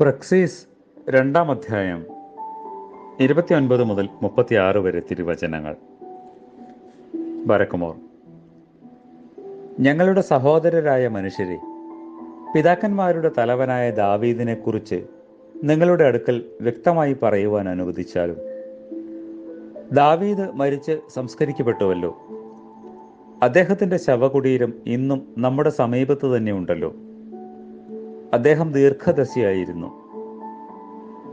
പ്രക്സീസ് രണ്ടാം അധ്യായം ഇരുപത്തിയൊൻപത് മുതൽ മുപ്പത്തിയാറ് വരെ തിരുവചനങ്ങൾ. ബരക്കുമോർ ഞങ്ങളുടെ സഹോദരരായ മനുഷ്യരെ പിതാക്കന്മാരുടെ തലവനായ ദാവീദിനെ കുറിച്ച് നിങ്ങളുടെ അടുക്കൽ വ്യക്തമായി പറയുവാൻ അനുവദിച്ചാലും ദാവീദ് മരിച്ച് സംസ്കരിക്കപ്പെട്ടുവല്ലോ. അദ്ദേഹത്തിന്റെ ശവകുടീരം ഇന്നും നമ്മുടെ സമീപത്ത് തന്നെ ഉണ്ടല്ലോ. അദ്ദേഹം ദീർഘദശയായിരുന്നു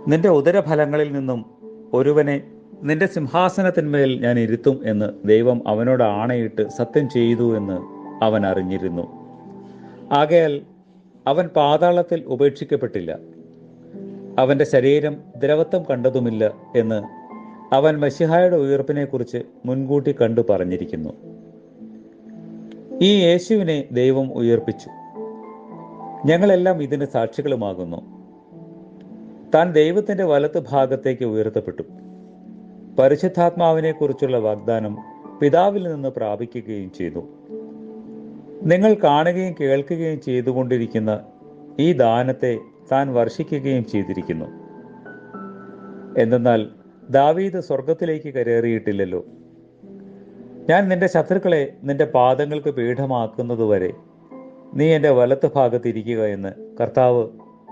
നിന്റെ ഉദരഫലങ്ങളിൽ നിന്നും ഒരുവനെ നിന്റെ സിംഹാസനത്തിന്മേൽ ഞാൻ ഇരുത്തും എന്ന് ദൈവം അവനോട് ആണയിട്ട് സത്യം ചെയ്തു എന്ന് അവൻ അറിഞ്ഞിരുന്നു. ആകയാൽ അവൻ പാതാളത്തിൽ ഉപേക്ഷിക്കപ്പെട്ടില്ല. അവന്റെ ശരീരം ദ്രവത്വം കണ്ടതുമില്ല എന്ന് അവൻ മഷിഹായുടെ ഉയർപ്പിനെക്കുറിച്ച് മുൻകൂട്ടി കണ്ടു പറഞ്ഞിരിക്കുന്നു. ഈ യേശുവിനെ ദൈവം ഉയർപ്പിച്ചു. ഞങ്ങളെല്ലാം ഇതിന് സാക്ഷികളുമാകുന്നു. താൻ ദൈവത്തിന്റെ വലത്ത് ഭാഗത്തേക്ക് ഉയർത്തപ്പെട്ടു. പരിശുദ്ധാത്മാവിനെ കുറിച്ചുള്ള വാഗ്ദാനം പിതാവിൽ നിന്ന് പ്രാപിക്കുകയും ചെയ്തു. നിങ്ങൾ കാണുകയും കേൾക്കുകയും ചെയ്തുകൊണ്ടിരിക്കുന്ന ഈ ദാനത്തെ താൻ വർഷിക്കുകയും ചെയ്തിരിക്കുന്നു. എന്തെന്നാൽ ദാവീദ് സ്വർഗത്തിലേക്ക് കരേറിയിട്ടില്ലല്ലോ. ഞാൻ നിന്റെ ശത്രുക്കളെ നിന്റെ പാദങ്ങൾക്ക് പീഠമാക്കുന്നതുവരെ നീ എന്റെ വലത്ത് ഭാഗത്ത് ഇരിക്കുക എന്ന് കർത്താവ്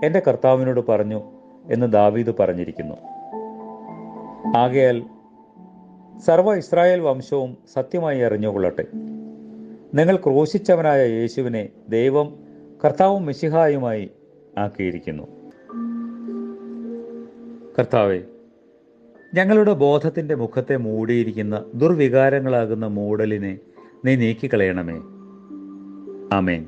എന്റെ കർത്താവിനോട് പറഞ്ഞു എന്ന് ദാവീദ് പറഞ്ഞിരിക്കുന്നു. ആകയാൽ സർവ ഇസ്രായേൽ വംശവും സത്യമായി അറിഞ്ഞുകൊള്ളട്ടെ. നിങ്ങൾ ക്രൂശിച്ചവനായ യേശുവിനെ ദൈവം കർത്താവും മിശിഹായുമായി ആക്കിയിരിക്കുന്നു. കർത്താവെ ഞങ്ങളുടെ ബോധത്തിന്റെ മുഖത്തെ മൂടിയിരിക്കുന്ന ദുർവികാരങ്ങളാകുന്ന മൂടലിനെ നീ നീക്കിക്കളയണമേ. ആമേൻ.